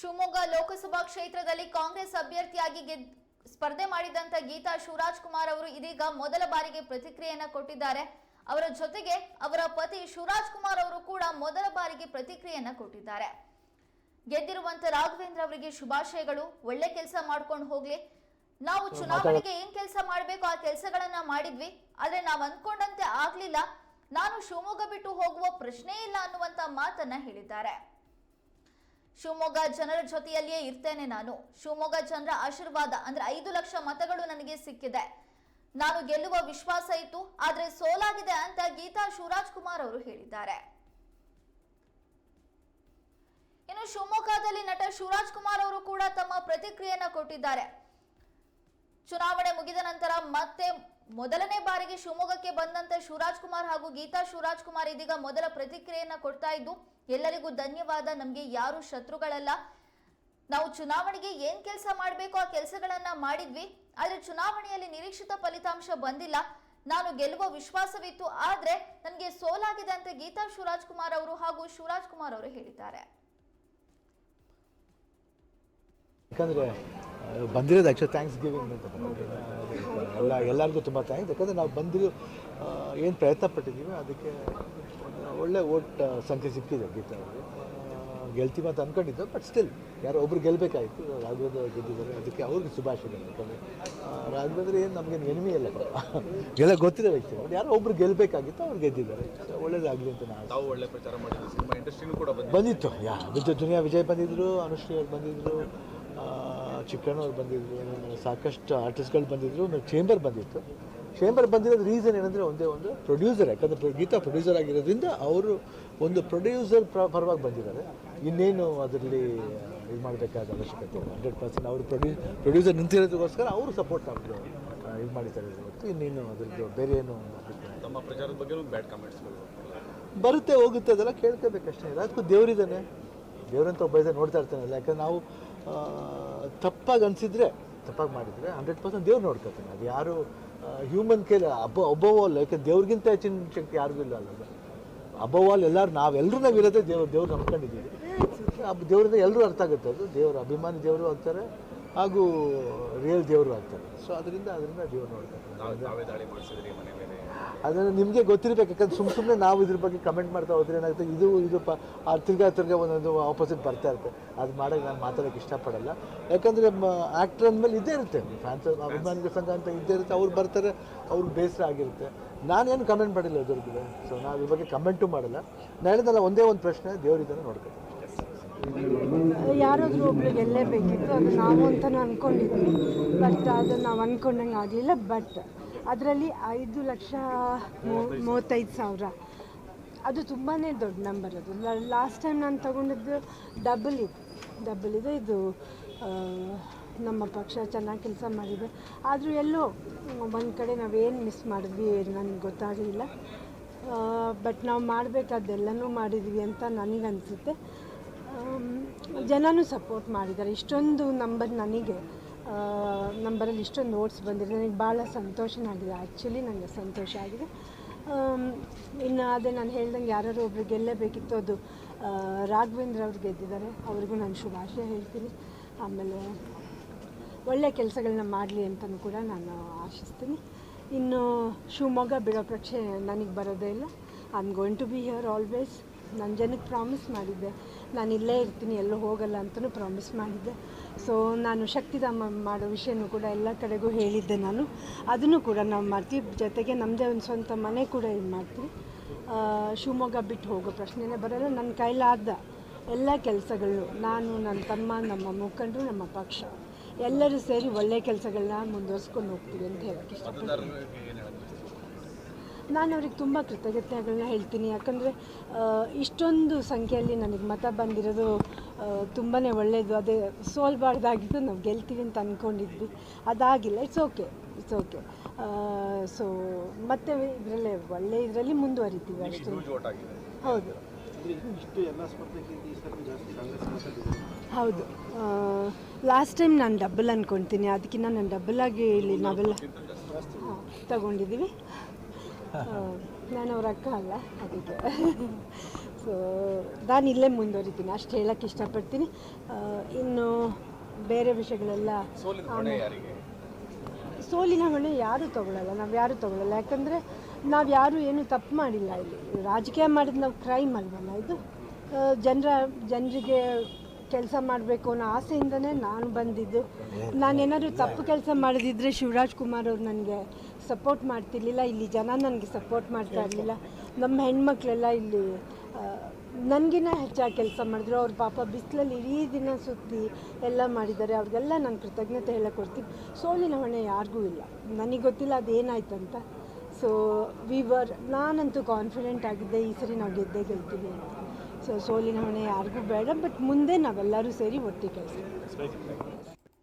ಶಿವಮೊಗ್ಗ ಲೋಕಸಭಾ ಕ್ಷೇತ್ರದಲ್ಲಿ ಕಾಂಗ್ರೆಸ್ ಅಭ್ಯರ್ಥಿಯಾಗಿ ಗೆದ್ ಸ್ಪರ್ಧೆ ಮಾಡಿದಂತ ಗೀತಾ ಶಿವರಾಜ್ ಕುಮಾರ್ ಅವರು ಇದೀಗ ಮೊದಲ ಬಾರಿಗೆ ಪ್ರತಿಕ್ರಿಯೆಯನ್ನ ಕೊಟ್ಟಿದ್ದಾರೆ. ಅವರ ಜೊತೆಗೆ ಅವರ ಪತಿ ಶಿವರಾಜ್ ಕುಮಾರ್ ಅವರು ಕೂಡ ಮೊದಲ ಬಾರಿಗೆ ಪ್ರತಿಕ್ರಿಯೆಯನ್ನ ಕೊಟ್ಟಿದ್ದಾರೆ. ಗೆದ್ದಿರುವಂತ ರಾಘವೇಂದ್ರ ಅವರಿಗೆ ಶುಭಾಶಯಗಳು. ಒಳ್ಳೆ ಕೆಲಸ ಮಾಡ್ಕೊಂಡು ಹೋಗ್ಲಿ. ನಾವು ಚುನಾವಣೆಗೆ ಏನ್ ಕೆಲಸ ಮಾಡ್ಬೇಕು ಆ ಕೆಲಸಗಳನ್ನ ಮಾಡಿದ್ವಿ. ಆದ್ರೆ ನಾವ್ ಅನ್ಕೊಂಡಂತೆ ಆಗ್ಲಿಲ್ಲ. ನಾನು ಶಿವಮೊಗ್ಗ ಬಿಟ್ಟು ಹೋಗುವ ಪ್ರಶ್ನೆ ಇಲ್ಲ ಅನ್ನುವಂತ ಮಾತನ್ನ ಹೇಳಿದ್ದಾರೆ. ಶಿವಮೊಗ್ಗ ಜನರ ಜೊತೆಯಲ್ಲಿಯೇ ಇರ್ತೇನೆ ನಾನು. ಶಿವಮೊಗ್ಗ ಜನರ ಆಶೀರ್ವಾದ ಅಂದ್ರೆ ಐದು ಲಕ್ಷ ಮತಗಳು ನನಗೆ ಸಿಕ್ಕಿದೆ. ನಾನು ಗೆಲ್ಲುವ ವಿಶ್ವಾಸ ಇತ್ತು, ಆದ್ರೆ ಸೋಲಾಗಿದೆ ಅಂತ ಗೀತಾ ಶಿವರಾಜ್ ಕುಮಾರ್ ಅವರು ಹೇಳಿದ್ದಾರೆ. ಇನ್ನು ಶಿವಮೊಗ್ಗದಲ್ಲಿ ನಟ ಶಿವರಾಜ್ ಕುಮಾರ್ ಅವರು ಕೂಡ ತಮ್ಮ ಪ್ರತಿಕ್ರಿಯೆಯನ್ನ ಕೊಟ್ಟಿದ್ದಾರೆ. ಚುನಾವಣೆ ಮುಗಿದ ನಂತರ ಮತ್ತೆ ಮೊದಲನೇ ಬಾರಿಗೆ ಶಿವಮೊಗ್ಗಕ್ಕೆ ಬಂದಂತ ಶಿವರಾಜ್ ಕುಮಾರ್ ಹಾಗೂ ಗೀತಾ ಶಿವರಾಜ್ ಕುಮಾರ್ ಇದೀಗ ಮೊದಲ ಪ್ರತಿಕ್ರಿಯೆಯನ್ನ ಕೊಡ್ತಾ ಇದ್ದು, ಎಲ್ಲರಿಗೂ ಧನ್ಯವಾದ. ನಮ್ಗೆ ಯಾರು ಶತ್ರುಗಳಲ್ಲ. ನಾವು ಚುನಾವಣೆಗೆ ಏನ್ ಕೆಲಸ ಮಾಡಬೇಕು ಆ ಕೆಲಸಗಳನ್ನ ಮಾಡಿದ್ವಿ. ಆದ್ರೆ ಚುನಾವಣೆಯಲ್ಲಿ ನಿರೀಕ್ಷಿತ ಫಲಿತಾಂಶ ಬಂದಿಲ್ಲ. ನಾನು ಗೆಲ್ಲುವ ವಿಶ್ವಾಸವಿತ್ತು. ಆದ್ರೆ ನನಗೆ ಸೋಲಾಗಿದೆ ಅಂತ ಗೀತಾ ಶಿವರಾಜ್ ಕುಮಾರ್ ಅವರು ಹಾಗೂ ಶಿವರಾಜ್ ಕುಮಾರ್ ಅವರು ಹೇಳಿದ್ದಾರೆ. ಬಂದಿರೋದು ಆ್ಯಕ್ಚುಲಿ ಥ್ಯಾಂಕ್ಸ್ ಗಿವಿಂಗ್ ಅಂತ ಎಲ್ಲ ಎಲ್ಲರಿಗೂ ತುಂಬ ಥ್ಯಾಂಕ್ಸ್ ಯಾಕಂದರೆ ನಾವು ಬಂದಿರೋ ಏನು ಪ್ರಯತ್ನ ಪಟ್ಟಿದ್ದೀವಿ ಅದಕ್ಕೆ ಒಳ್ಳೆ ಓಟ್ ಸಂಖ್ಯೆ ಸಿಕ್ಕಿದೆ ಗೀತಾ ಅವರಿಗೆ. ಗೆಲ್ತೀವಿ ಅಂತ ಅಂದ್ಕೊಂಡಿದ್ದು ಬಟ್ ಸ್ಟಿಲ್ ಯಾರೋ ಒಬ್ರು ಗೆಲ್ಲಬೇಕಾಯಿತು ರಾಘವೇಂದ್ರ ಗೆದ್ದಿದ್ದಾರೆ ಅದಕ್ಕೆ ಅವ್ರಿಗೆ ಶುಭಾಶಯಗಳು. ಯಾಕಂದರೆ ರಾಘವೇಂದ್ರ ಏನು ನಮಗೇನು ಎನಿಮಿ ಇಲ್ಲ ಎಲ್ಲ ಗೊತ್ತಿರೋ ವ್ಯಕ್ತಿ ಬಟ್ ಯಾರೋ ಒಬ್ರು ಗೆಲ್ಲಬೇಕಾಗಿತ್ತು ಅವ್ರು ಗೆದ್ದಿದ್ದಾರೆ. ಒಳ್ಳೇದಾಗಲಿ ಅಂತ ನಾವು ಒಳ್ಳೆ ಪ್ರಚಾರ ಮಾಡಿದ್ರು ಸಿನಿಮಾ ಇಂಡಸ್ಟ್ರಿನೂ ಕೂಡ ಬಂದಿತ್ತು. ಯಾ ವಿಜಯ್ ದುನಿಯಾ ವಿಜಯ್ ಬಂದಿದ್ದರು ಅನುಶ್ರೀ ಅವ್ರು ಬಂದಿದ್ದರು ಚಿಕ್ಕಣ್ಣವ್ರು ಬಂದಿದ್ದರು ಸಾಕಷ್ಟು ಆರ್ಟಿಸ್ಟ್ಗಳು ಬಂದಿದ್ದರು ಆಮೇಲೆ ಚೇಂಬರ್ ಬಂದಿತ್ತು. ಚೇಂಬರ್ ಬಂದಿರೋದು ರೀಸನ್ ಏನಂದರೆ ಒಂದೇ ಒಂದು ಪ್ರೊಡ್ಯೂಸರ್ ಯಾಕಂದರೆ ಗೀತಾ ಪ್ರೊಡ್ಯೂಸರ್ ಆಗಿರೋದ್ರಿಂದ ಅವರು ಒಂದು ಪ್ರೊಡ್ಯೂಸರ್ ಪರವಾಗಿ ಬಂದಿದ್ದಾರೆ. ಇನ್ನೇನು ಅದರಲ್ಲಿ ಇದು ಮಾಡಬೇಕಾದ ಅವಶ್ಯಕತೆ ಹಂಡ್ರೆಡ್ ಪರ್ಸೆಂಟ್ ಅವರು ಪ್ರೊಡ್ಯೂ ಪ್ರೊಡ್ಯೂಸರ್ ನಿಂತಿರೋದಕ್ಕೋಸ್ಕರ ಅವರು ಸಪೋರ್ಟ್ ಅವರು ಇದು ಮಾಡಿದ್ದಾರೆ ಇವತ್ತು ಇನ್ನೇನು ಅದರದ್ದು ಬೇರೆ ಏನು ತಮ್ಮ ಪ್ರಚಾರದ ಬಗ್ಗೆ ಬ್ಯಾಡ್ ಕಾಮೆಂಟ್ಸ್ ಬರುತ್ತೆ. ಹೋಗುತ್ತೆ ಅದೆಲ್ಲ ಕೇಳ್ಕೋಬೇಕಷ್ಟೇ ಅದಕ್ಕೂ ದೇವರಿದ್ದಾನೆ. ದೇವರಂತ ಒಬ್ಬ ನೋಡ್ತಾ ಇರ್ತಾನಲ್ಲ ಯಾಕಂದ್ರೆ ನಾವು ತಪ್ಪಾಗಿ ಅನಿಸಿದ್ರೆ ತಪ್ಪಾಗಿ ಮಾಡಿದರೆ ಹಂಡ್ರೆಡ್ ಪರ್ಸೆಂಟ್ ದೇವ್ರು ನೋಡ್ಕೊತಾನೆ ಅದು ಯಾರು ಹ್ಯೂಮನ್ ಕೈಲಿ ಅಬ್ಬ ಒಬ್ಬವಲ್ಲ ಯಾಕೆ ದೇವ್ರಿಗಿಂತ ಹೆಚ್ಚಿನ ಶಕ್ತಿ ಯಾರಿಗೂ ಇಲ್ಲ ಅಲ್ಲ ಅಬ್ಬವಾಲ್ ಎಲ್ಲರೂ ನಾವೆಲ್ಲರೂ ನಾವು ಇರೋದೇ ದೇವ್ರು ದೇವ್ರು ನಂಬ್ಕೊಂಡಿದ್ದೀವಿ. ದೇವರಿಂದ ಎಲ್ಲರೂ ಅರ್ಥ ಆಗುತ್ತೆ ಅದು. ದೇವರು ಅಭಿಮಾನಿ ದೇವರು ಆಗ್ತಾರೆ ಹಾಗೂ ರಿಯಲ್ ದೇವರು ಆಗ್ತಾರೆ. ಸೊ ಅದರಿಂದ ಅದರಿಂದ ದೇವರು ನೋಡ್ತಾರೆ. ಅದನ್ನು ನಿಮಗೆ ಗೊತ್ತಿರಬೇಕು ಯಾಕಂದ್ರೆ ಸುಮ್ಮ ಸುಮ್ಮನೆ ನಾವು ಇದ್ರ ಬಗ್ಗೆ ಕಮೆಂಟ್ ಮಾಡ್ತಾ ಹೋದ್ರೆ ಏನಾಗುತ್ತೆ ಇದು ಇದು ಪ ಆ ತಿರ್ಗಾ ತಿರ್ಗಾ ಒಂದೊಂದು ಆಪೋಸಿಟ್ ಬರ್ತಾ ಇರುತ್ತೆ. ಅದು ಮಾಡೋಕ್ಕೆ ನಾನು ಮಾತಾಡೋಕ್ಕೆ ಇಷ್ಟಪಡಲ್ಲ. ಯಾಕಂದರೆ ಆ್ಯಕ್ಟರ್ ಅಂದಮೇಲೆ ಇದ್ದೇ ಇರುತ್ತೆ. ಫ್ಯಾನ್ಸ್ ಅಭಿಮಾನಿಗಳ ಸಂಘ ಅಂತ ಇದ್ದೇ ಇರುತ್ತೆ. ಅವ್ರು ಬರ್ತಾರೆ ಅವ್ರಿಗೆ ಬೇಸರ ಆಗಿರುತ್ತೆ. ನಾನೇನು ಕಮೆಂಟ್ ಮಾಡಿಲ್ಲ ಇದ್ರಿಗೆ ಸೊ ನಾವು ಇದ್ರ ಬಗ್ಗೆ ಕಮೆಂಟು ಮಾಡಲ್ಲ. ನಾನು ಹೇಳಿದಲ್ಲ ಒಂದೇ ಒಂದು ಪ್ರಶ್ನೆ ದೇವರಿದ್ದಾನೆ ನೋಡ್ಕೊತೀನಿ ಯಾರಾದರೂ ಒಬ್ರು ಗೆಲ್ಲೇಬೇಕಿತ್ತು, ಅದು ನಾವು ಅಂತಲೂ ಅಂದ್ಕೊಂಡಿದ್ವಿ ಬಟ್ ಅದು ನಾವು ಅಂದ್ಕೊಂಡಂಗೆ ಆಗಲಿಲ್ಲ ಬಟ್ ಅದರಲ್ಲಿ ಐದು ಲಕ್ಷ ಮೂವತ್ತೈದು ಸಾವಿರ. ಅದು ತುಂಬಾ ದೊಡ್ಡ ನಂಬರ್ ಅದು. ಲಾಸ್ಟ್ ಟೈಮ್ ನಾನು ತಗೊಂಡಿದ್ದು ಡಬಲ್ ಇದು. ಡಬಲ್ ಇದೆ ಇದು ನಮ್ಮ ಪಕ್ಷ ಚೆನ್ನಾಗಿ ಕೆಲಸ ಮಾಡಿದೆ. ಆದರೂ ಎಲ್ಲೋ ಒಂದು ಕಡೆ ನಾವೇನು ಮಿಸ್ ಮಾಡಿದ್ವಿ ನನಗೆ ಗೊತ್ತಾಗಲಿಲ್ಲ. ಬಟ್ ನಾವು ಮಾಡಬೇಕಾದ್ದೆಲ್ಲನೂ ಮಾಡಿದ್ವಿ ಅಂತ ನನಗನ್ಸುತ್ತೆ ಜನನೂ ಸಪೋರ್ಟ್ ಮಾಡಿದ್ದಾರೆ. ಇಷ್ಟೊಂದು ನಂಬರ್ ನನಗೆ ನಂಬರಲ್ಲಿ ಇಷ್ಟೊಂದು ನೋಟ್ಸ್ ಬಂದಿದೆ. ನನಗೆ ಭಾಳ ಸಂತೋಷನಾಗಿದೆ ಆ್ಯಕ್ಚುಲಿ ನನಗೆ ಸಂತೋಷ ಆಗಿದೆ. ಇನ್ನು ಅದೇ ನಾನು ಹೇಳ್ದಂಗೆ ಯಾರು ಒಬ್ರು ಗೆಲ್ಲಬೇಕಿತ್ತು ಅದು ರಾಘವೇಂದ್ರ ಅವ್ರು ಗೆದ್ದಿದ್ದಾರೆ. ಅವ್ರಿಗೂ ನಾನು ಶುಭಾಶಯ ಹೇಳ್ತೀನಿ. ಆಮೇಲೆ ಒಳ್ಳೆಯ ಕೆಲಸಗಳನ್ನ ಮಾಡಲಿ ಅಂತಲೂ ಕೂಡ ನಾನು ಆಶಿಸ್ತೀನಿ. ಇನ್ನು ಶಿವಮೊಗ್ಗ ಬಿಡೋ ಪ್ರಕ್ಷೆ ನನಗೆ ಬರೋದೇ ಇಲ್ಲ. I am going to be here always ನನ್ನ ಜನಕ್ಕೆ ಪ್ರಾಮಿಸ್ ಮಾಡಿದ್ದೆ. ನಾನು ಇಲ್ಲೇ ಇರ್ತೀನಿ, ಎಲ್ಲೂ ಹೋಗಲ್ಲ ಅಂತಲೂ ಪ್ರಾಮಿಸ್ ಮಾಡಿದ್ದೆ. ಸೊ ನಾನು ಶಕ್ತಿಧಾಮ ಮಾಡೋ ವಿಷಯನೂ ಕೂಡ ಎಲ್ಲ ಕಡೆಗೂ ಹೇಳಿದ್ದೆ ನಾನು. ಅದನ್ನು ಕೂಡ ನಾವು ಮಾಡ್ತೀವಿ. ಜೊತೆಗೆ ನಮ್ಮದೇ ಒಂದು ಸ್ವಂತ ಮನೆ ಕೂಡ ಇದು ಮಾಡ್ತೀವಿ. ಶಿವಮೊಗ್ಗ ಬಿಟ್ಟು ಹೋಗೋ ಪ್ರಶ್ನೆನೇ ಬರಲ್ಲ. ನನ್ನ ಕೈಲಾದ ಎಲ್ಲ ಕೆಲಸಗಳು ನಾನು, ನನ್ನ ತಮ್ಮ, ನಮ್ಮ ಮುಖಂಡರು, ನಮ್ಮ ಪಕ್ಷ ಎಲ್ಲರೂ ಸೇರಿ ಒಳ್ಳೆ ಕೆಲಸಗಳನ್ನ ಮುಂದುವರ್ಸ್ಕೊಂಡು ಹೋಗ್ತೀವಿ ಅಂತ ಹೇಳಕ್ಕೆ ಇಷ್ಟಪಡ್ತೀನಿ. ನಾನು ಅವ್ರಿಗೆ ತುಂಬ ಕೃತಜ್ಞತೆಗಳನ್ನ ಹೇಳ್ತೀನಿ. ಯಾಕಂದರೆ ಇಷ್ಟೊಂದು ಸಂಖ್ಯೆಯಲ್ಲಿ ನನಗೆ ಮತ ಬಂದಿರೋದು ತುಂಬಾ ಒಳ್ಳೆಯದು ಅದೇ ಸೋಲ್ಬಾರ್ದಾಗಿದ್ದು ನಾವು ಗೆಲ್ತೀವಿ ಅಂತ ಅಂದ್ಕೊಂಡಿದ್ವಿ ಅದಾಗಿಲ್ಲ. It's okay it's okay so ಮತ್ತೆ ಇದರಲ್ಲೇ ಒಳ್ಳೆ ಇದರಲ್ಲಿ ಮುಂದುವರಿತೀವಿ ಅಷ್ಟೇ. ಹೌದು. ಹೌದು. ಲಾಸ್ಟ್ ಟೈಮ್ ನಾನು ಡಬಲ್ ಅಂದ್ಕೊಳ್ತೀನಿ ಅದಕ್ಕಿಂತ ನಾನು ಡಬಲ್ ಆಗಿ ಇಲ್ಲಿ ನಾವೆಲ್ಲ ಹಾಂ ತಗೊಂಡಿದ್ದೀವಿ. ನಾನು ಅವ್ರ ಅಕ್ಕ ಅಲ್ಲ ಅದಕ್ಕೆ. ಸೊ ನಾನು ಇಲ್ಲೇ ಮುಂದುವರಿತೀನಿ ಅಷ್ಟು ಹೇಳಕ್ಕೆ ಇಷ್ಟಪಡ್ತೀನಿ. ಇನ್ನು ಬೇರೆ ವಿಷಯಗಳೆಲ್ಲ ಸೋಲಿನ ಹೊಣೆ ಯಾರು ಸೋಲಿನ ಹೊಣೆ ಯಾರೂ ತಗೊಳ್ಳಲ್ಲ ನಾವು ಯಾರೂ ತಗೊಳ್ಳಲ್ಲ ಯಾಕಂದರೆ ನಾವು ಯಾರೂ ಏನು ತಪ್ಪು ಮಾಡಿಲ್ಲ ಇಲ್ಲಿ. ರಾಜಕೀಯ ಮಾಡಿದ ನಾವು ಕ್ರೈಮ್ ಅಲ್ವಲ್ಲ ಇದು? ಜನರ ಜನರಿಗೆ ಕೆಲಸ ಮಾಡಬೇಕು ಅನ್ನೋ ಆಸೆಯಿಂದನೇ ನಾನು ಬಂದಿದ್ದು. ನಾನೇನಾದರೂ ತಪ್ಪು ಕೆಲಸ ಮಾಡಿದ್ರೆ ಶಿವರಾಜ್ ಕುಮಾರ್ ಅವ್ರು ನನಗೆ ಸಪೋರ್ಟ್ ಮಾಡ್ತಿರ್ಲಿಲ್ಲ. ಇಲ್ಲಿ ಜನ ನನಗೆ ಸಪೋರ್ಟ್ ಮಾಡ್ತಾ ಇರಲಿಲ್ಲ. ನಮ್ಮ ಹೆಣ್ಮಕ್ಳೆಲ್ಲ ಇಲ್ಲಿ ನನಗಿನ್ನ ಹೆಚ್ಚಾಗಿ ಕೆಲಸ ಮಾಡಿದ್ರು. ಅವ್ರ ಪಾಪ ಬಿಸಿಲಲ್ಲಿ ಇಡೀ ದಿನ ಸುತ್ತಿ ಎಲ್ಲ ಮಾಡಿದ್ದಾರೆ. ಅವ್ರಿಗೆಲ್ಲ ನಾನು ಕೃತಜ್ಞತೆ ಹೇಳಕ್ಕೆ ಕೊಡ್ತೀನಿ ಸೋಲಿನ ಹೊಣೆ ಯಾರಿಗೂ ಇಲ್ಲ. ನನಗೆ ಗೊತ್ತಿಲ್ಲ ಅದೇನಾಯ್ತಂತ ಸೊ ವಿ ವರ್ ನಾನಂತೂ ಕಾನ್ಫಿಡೆಂಟ್ ಆಗಿದ್ದೆ. ಈ ಸರಿ ನಾವು ಗೆದ್ದೇ ಗೆಲ್ತೀವಿ ಅಂತ. ಸೊ ಸೋಲಿನ ಹೊಣೆ ಯಾರಿಗೂ ಬೇಡ ಬಟ್ ಮುಂದೆ ನಾವೆಲ್ಲರೂ ಸೇರಿ ಒಟ್ಟಿಗೆ ಕೆಲಸ.